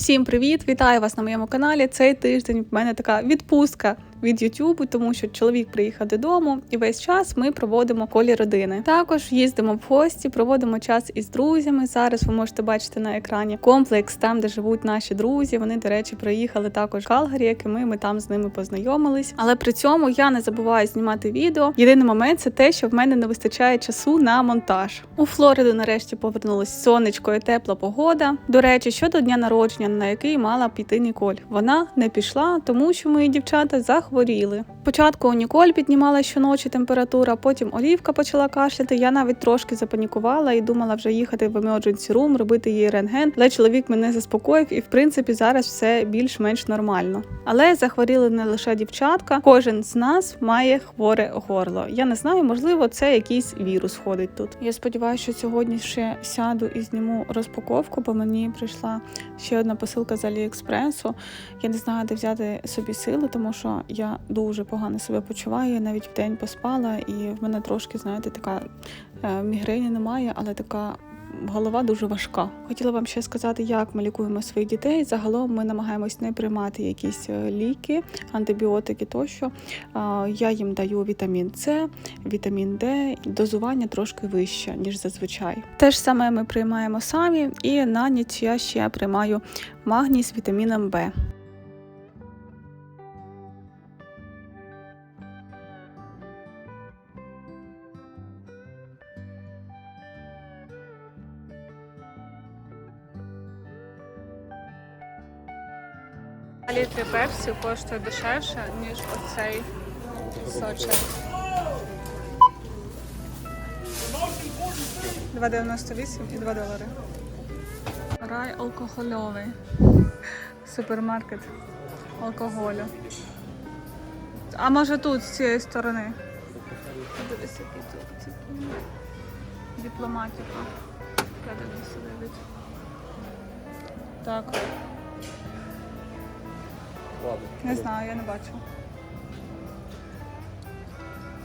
Всім привіт! Вітаю вас на моєму каналі. Цей тиждень в мене така відпустка від Ютубу, тому що чоловік приїхав додому, і весь час ми проводимо колі родини. Також їздимо в гості, проводимо час із друзями. Зараз ви можете бачити на екрані комплекс, там де живуть наші друзі. Вони, до речі, приїхали також в Калгарі, як і ми. Там з ними познайомились. Але при цьому я не забуваю знімати відео. Єдиний момент це те, що в мене не вистачає часу на монтаж. У Флориду нарешті повернулось сонечко і тепла погода. До речі, щодо дня народження, на який мала піти Ніколь. Вона не пішла, тому що мої дівчата захворіли. Спочатку у Ніколь піднімала щоночі температура, потім Олівка почала кашляти. Я навіть трошки запанікувала і думала вже їхати в emergency room, робити їй рентген. Але чоловік мене заспокоїв, і в принципі зараз все більш-менш нормально. Але захворіли не лише дівчатка, кожен з нас має хворе горло. Я не знаю, можливо, це якийсь вірус ходить тут. Я сподіваюся, що сьогодні ще сяду і зніму розпаковку, бо мені прийшла ще одна посилка з Аліекспресу. Я не знаю, де взяти собі сили, тому що я дуже погано себе почуваю. Я навіть в день поспала, і в мене трошки, знаєте, така е, мігрені немає, але така. Голова дуже важка. Хотіла вам ще сказати, як ми лікуємо своїх дітей. Загалом ми намагаємось не приймати якісь е, ліки, антибіотики тощо. Я їм даю вітамін С, вітамін Д, дозування трошки вище, ніж зазвичай. Те ж саме ми приймаємо самі, і на ніч я ще приймаю магній з вітаміном Б. Літри персів коштує дешевше, ніж оцей сочок. 2,98 і 2 долари. Рай алкогольовий. Супермаркет алкоголю. А може тут з цієї сторони? Подивись, який тут дипломатика. 5,99. Так. Ладно. Не знаю, я не бачу.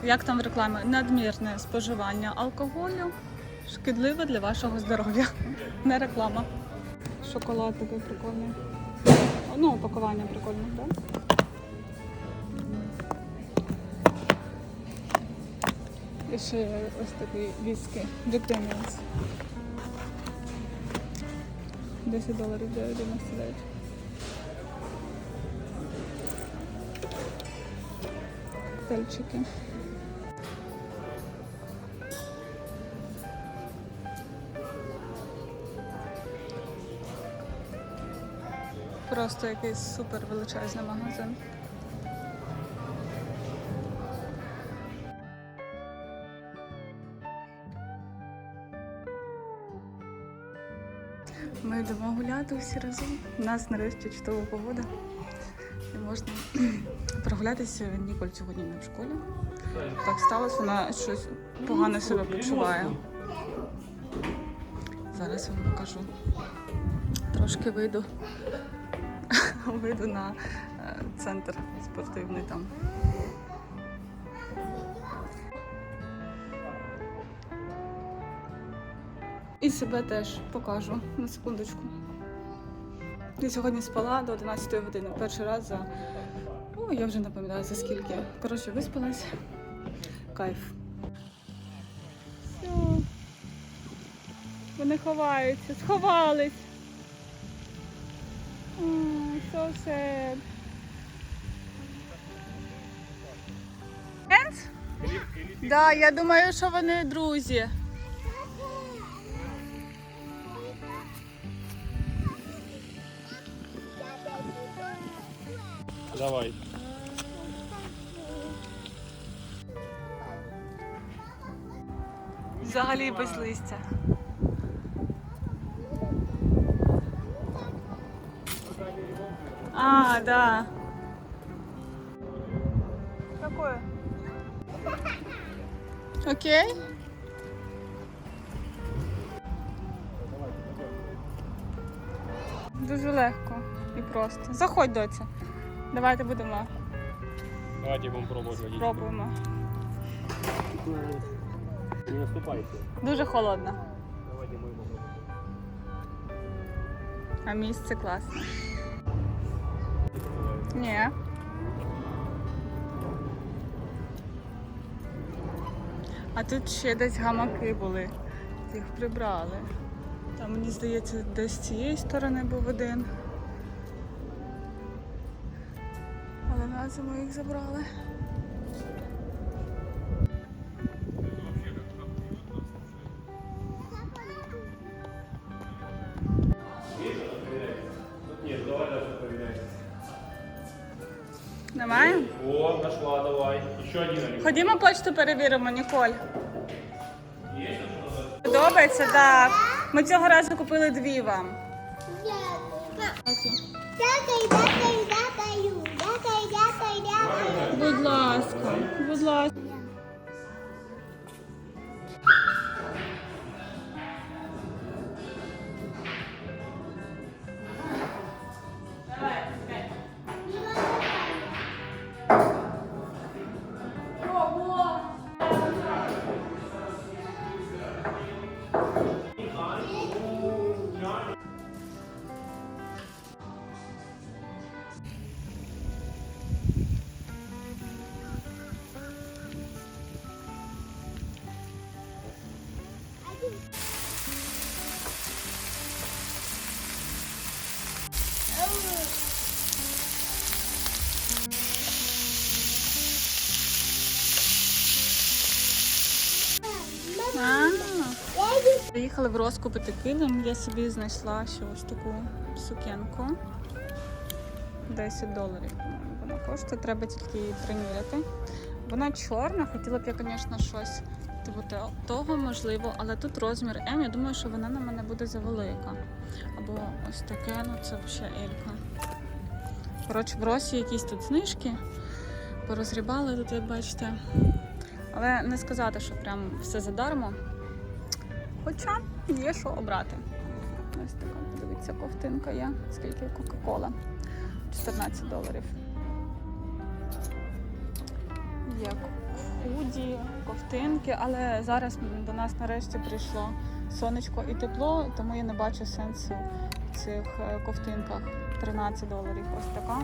Як там в рекламі? Надмірне споживання алкоголю шкідливе для вашого здоров'я. Не реклама. Шоколад такий прикольний. Ну, упакування прикольне, так? І ще ось такий віскі Jack Daniels. 10 доларів 99. Коктейльчики. Просто якийсь супер величезний магазин. Ми йдемо гуляти всі разом. У нас нарешті чудова погода. Можна прогулятися. Ніколь сьогодні не в школі. Так сталося, вона щось погано себе почуває. Зараз вам покажу. Трошки вийду. Вийду на е, центр спортивний там. І себе теж покажу на секундочку. Я сьогодні спала до 11 години. Перший раз за. О, я вже не пам'ятаю за скільки. Коротше, виспалась. Кайф. Все. Вони ховаються, сховались. М, So. Friends? Да, я думаю, що вони друзі. Давай. Взагалі без листя. А, да. Какое? Окей. Дуже легко і просто. Заходь, доця. Давайте будемо Давайте будем пробовать водить. пробуємо. Не наступайте. Дуже холодно. Давайте его. А місце класне. Ні. А тут ще десь гамаки були. Їх прибрали. Там, мені здається, десь з цієї сторони був один. На зиму їх забрали. Давай? О, нашла, давай. Еще один. Ходімо почту перевіримо, Ніколь. Есть что-то? Подобається, так. Ми цього разу купили дві вам. Дякую, дякую, дякую, дякую, дякую, дякую. Будь ласка, будь ласка. Приїхали в розкупити килим. Я собі знайшла ще ось таку сукенку. 10 доларів, вона коштує. Треба тільки її приміряти. Вона чорна, хотіла б я, звісно, щось типу того можливо, але тут розмір М. Я думаю, що вона на мене буде завелика. Або ось таке, ну це взагалі Елька. Коротше, в Росі якісь тут знижки. Порозрібали тут, як бачите. Але не сказати, що прям все задармо. Хоча є що обрати. Ось така, подивіться, ковтинка є. Скільки Кока-Кола? 14 доларів. Є худі, ковтинки, але зараз до нас нарешті прийшло сонечко і тепло, тому я не бачу сенсу в цих е, ковтинках. 13 доларів ось така.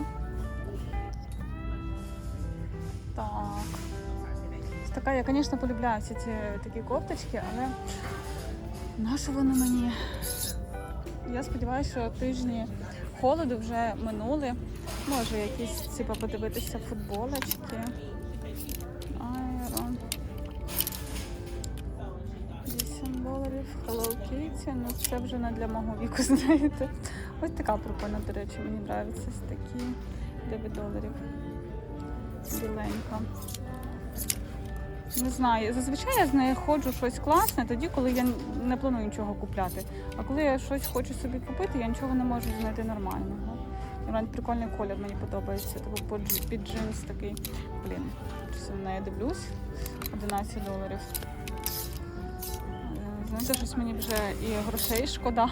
Так. Ось така, я, звісно, полюбляю всі ці такі кофточки, але на що воно мені? Я сподіваюся, що тижні холоду вже минули. Може, якісь типу, подивитися футболочки. Айрон. 8 доларів. Hello Kitty. Ну це вже не для мого віку, знаєте. Ось така прикольна, до речі, мені подобається. Такі 9 доларів. Біленька. Не знаю, зазвичай я з нею ходжу щось класне, тоді, коли я не планую нічого купляти. А коли я щось хочу собі купити, я нічого не можу знайти нормального. Прикольний колір мені подобається. Типу під, джинс такий. Блін, на неї дивлюсь. 11 доларів. Е, Знаєте, щось мені вже і грошей шкода.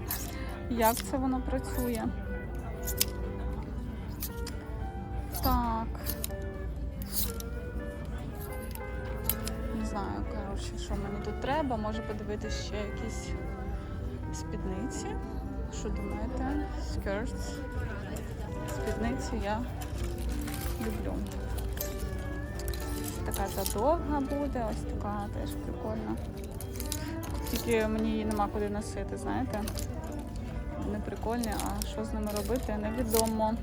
Як це воно працює? Так. Коротше, що мені тут треба. Може подивитися ще якісь спідниці. Що думаєте? Skirts. Спідниці я люблю. Така задовга буде, ось така теж прикольна. Тільки мені її нема куди носити, знаєте? Вони прикольні, а що з ними робити, невідомо.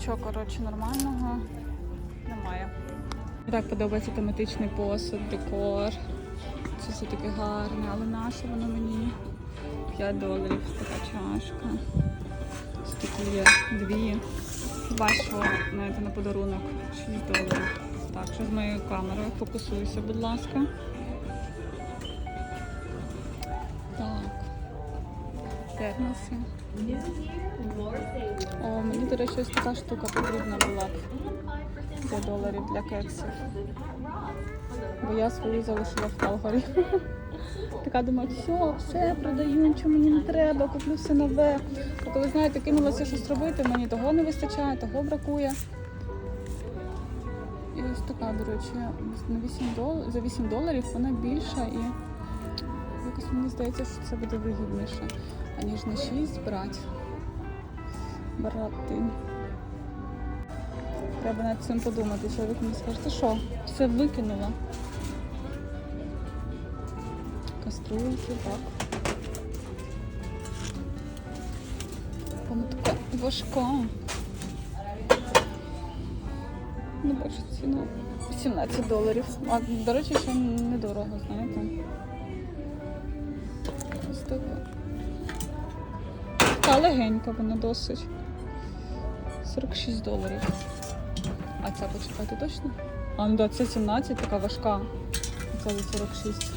Нічого, коротше, нормального немає. Так подобається тематичний посуд, декор. Це все таке гарне, але наше воно мені 5 доларів така чашка. Ось такі є дві. Бачу, знаєте, на подарунок 6 доларів. Так, що з моєю камерою? Фокусуйся, будь ласка. Термоси. О, мені, до речі, ось така штука потрібна була. 5 доларів для кексів. Бо я свою залишила в Калгарі. Така думаю, все, все, продаю, нічого мені не треба, куплю все нове. А коли знаєте, кинулася щось робити, мені того не вистачає, того бракує. І ось така, до речі, на 8 дол... за 8 доларів вона більша і Якось мені здається, що це буде вигідніше, на 6 брати. Брати. Треба над цим подумати. Чоловік мені скаже, ти що, все викинула. Каструльки, так. Вона така важка. Не бачу ціну. 17 доларів. А, до речі, ще недорого, знаєте. Легенька вона досить. 46 доларів. А ця почекайте точно? А, ну да, це 17, така важка. Це за 46.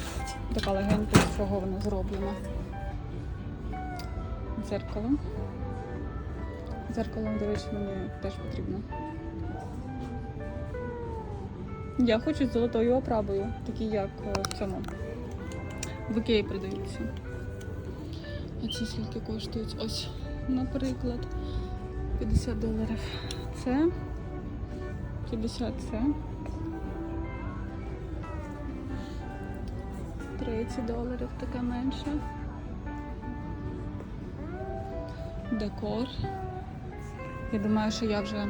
Така легенька, з чого вона зроблена. Дзеркало. Дзеркало, до речі, мені теж потрібно. Я хочу золотою оправою, такі як е, в цьому. В Ікеї продаються. А ці скільки коштують? Ось, наприклад, 50 доларів. Це 50 це. 30 доларів таке менше. Декор. Я думаю, що я вже.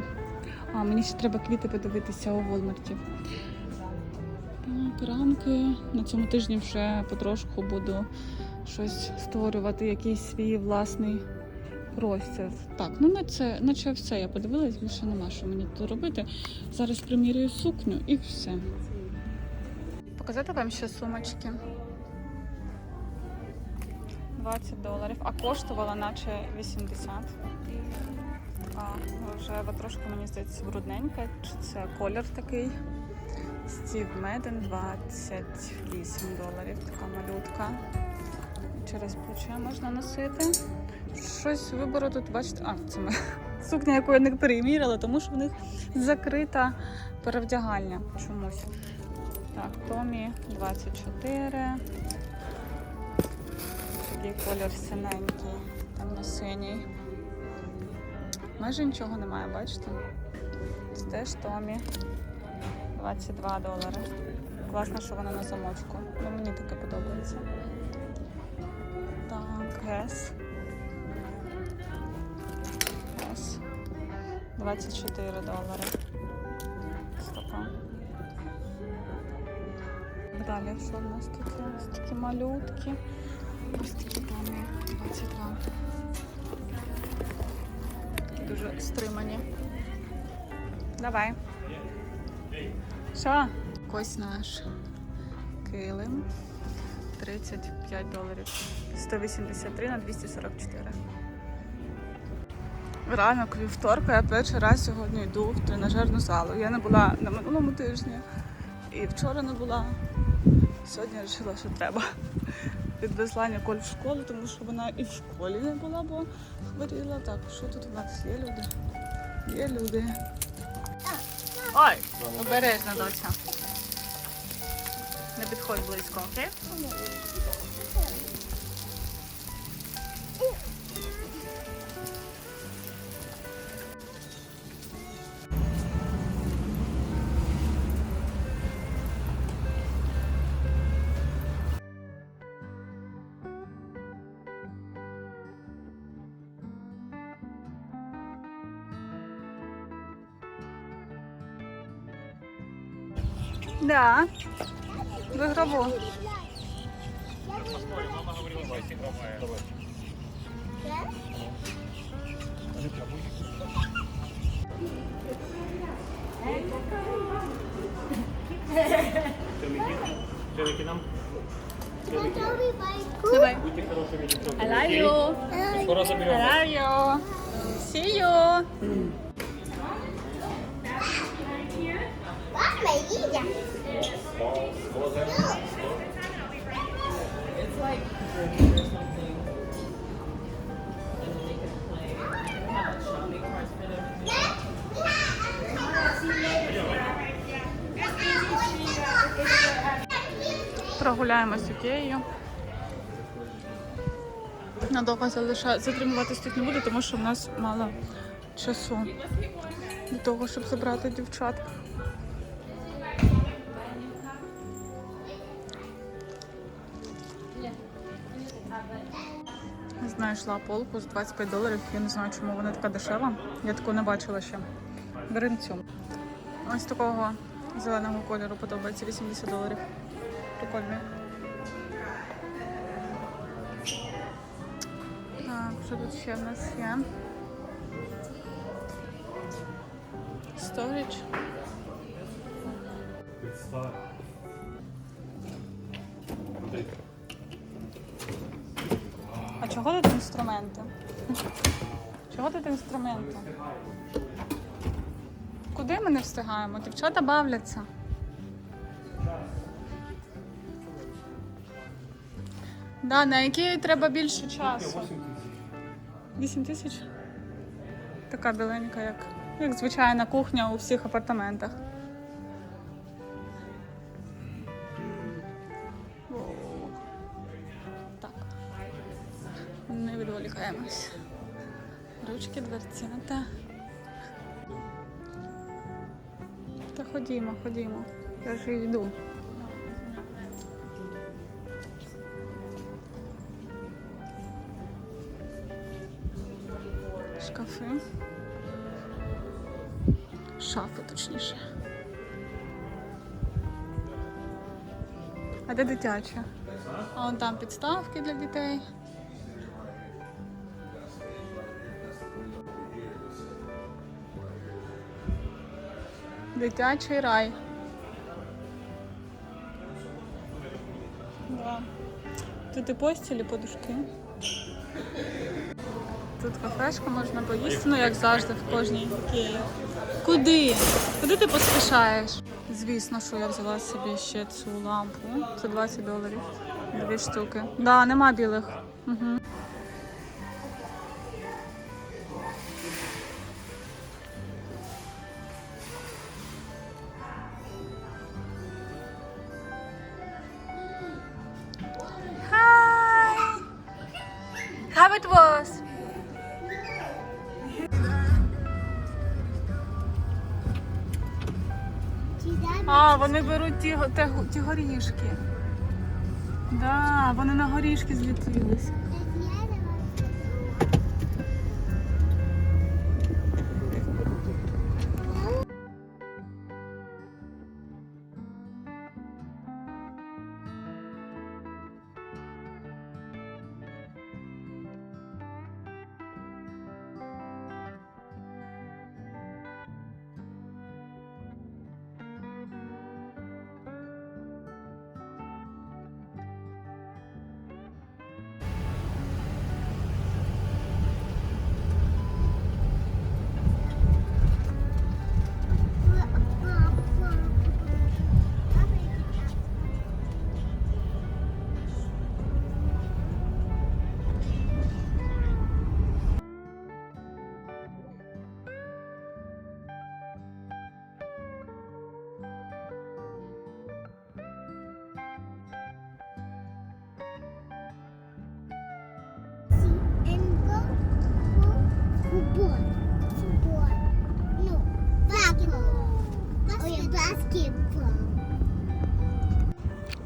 А, мені ще треба квіти подивитися у Волмарті. Так, рамки. На цьому тижні вже потрошку буду щось створювати, якийсь свій власний простір. Так, ну на це, наче все. Я подивилась, більше нема що мені тут робити. Зараз примірюю сукню і все. Показати вам ще сумочки. 20 доларів, а коштувала наче 80. А, рожева трошки, мені здається, брудненька. Чи це колір такий? Стів Меден 28 доларів. Така малютка. Через плече можна носити. Щось вибору тут, бачите, а, це ми. Сукня, яку я не переміряла, тому що в них закрита перевдягальня чомусь. Так, Томі 24. Такий колір синенький, темно-синій. Майже нічого немає, бачите? Це теж Томі. 22 долари. Класно, що вона на замочку. Ну, мені таке подобається. Так. Гес. 24 долари. Така. Далі, що в нас тут? Ось такі малютки. Ось такі Томі 22. Такі дуже стримані. Давай. Що? Ось наш килим. 35 доларів. 183 на 244. Ранок вівторка, я перший раз сьогодні йду в тренажерну залу. Я не була на минулому тижні і вчора не була. Сьогодні вирішила, що треба. Відвезла Ніколь в школу, тому що вона і в школі не була, бо хворіла. Так, що тут у нас є люди? Є люди. Ой, обережно, доця. Не підходь близько, окей? Да. В ігрову. Все-таки нам Давай. будьте хорошими. I love you. Скоро заберем. I love you. See you. Мама, їдя. It's like drinking or something. Прогуляємось Ікеєю. Надовго залиша... затримуватись тут не буду, тому що в нас мало часу для того, щоб забрати дівчат. Знайшла полку з 25 доларів. Я не знаю, чому вона така дешева. Я такого не бачила ще. Беремо цю. Ось такого зеленого кольору подобається 80 доларів. Прикольний. Так, що тут ще в нас є? Storage. Інструменти? Куди ми не встигаємо? Дівчата бавляться. Да, на які треба більше часу? 8 тисяч? Така біленька, як, як звичайна кухня у всіх апартаментах. Так. Не відволікаємось. Ручки, дверцята. Та ходімо, ходімо. Я ж йду. Шкафи. Шафи, точніше. А де дитяча? А вон там підставки для дітей. Дитячий рай. Да. Тут і постілі, подушки. Тут кафешка можна поїсти, ну як завжди в кожній Ікеї. Куди? Куди ти поспішаєш? Звісно, що я взяла собі ще цю лампу. Це 20 доларів. Дві штуки. Да, нема білих. Угу. Те, ті горішки. Да, вони на горішки злітились.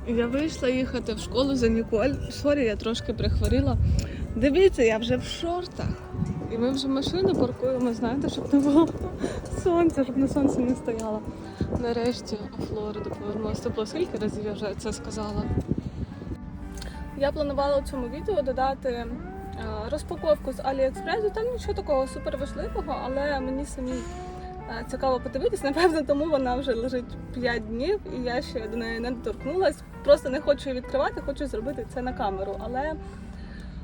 Я вийшла їхати в школу за Ніколь. Сорі, я трошки прихворіла. Дивіться, я вже в шортах. І ми вже машину паркуємо, знаєте, щоб не було сонця, щоб на сонці не стояло. Нарешті у Флориду повернулася. Це було скільки разів я вже це сказала. Я планувала у цьому відео додати е, розпаковку з Аліекспресу. Там нічого такого суперважливого, але мені самі е, цікаво подивитись. Напевно, тому вона вже лежить 5 днів, і я ще до неї не доторкнулась. Просто не хочу відкривати, хочу зробити це на камеру. Але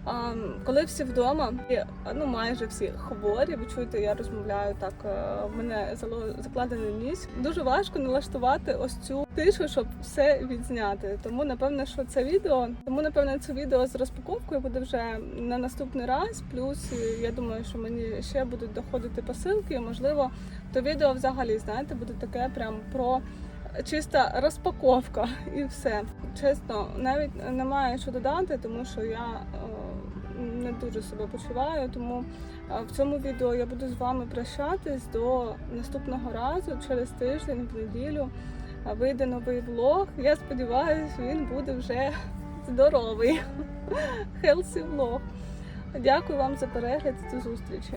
а, коли всі вдома, і, ну майже всі хворі, ви чуєте, я розмовляю так. е, В мене закладений ніс. Дуже важко налаштувати ось цю тишу, щоб все відзняти. Тому напевно, що це відео. Тому напевно, це відео з розпаковкою буде вже на наступний раз. Плюс е, я думаю, що мені ще будуть доходити посилки. і, Можливо, то відео взагалі знаєте буде таке прям про. Чиста розпаковка і все. Чесно, навіть немає що додати, тому що я е, не дуже себе почуваю. Тому е, в цьому відео я буду з вами прощатись до наступного разу через тиждень, в неділю. е, Вийде новий влог. Я сподіваюся, він буде вже здоровий. Хелсі влог. Дякую вам за перегляд. До зустрічі.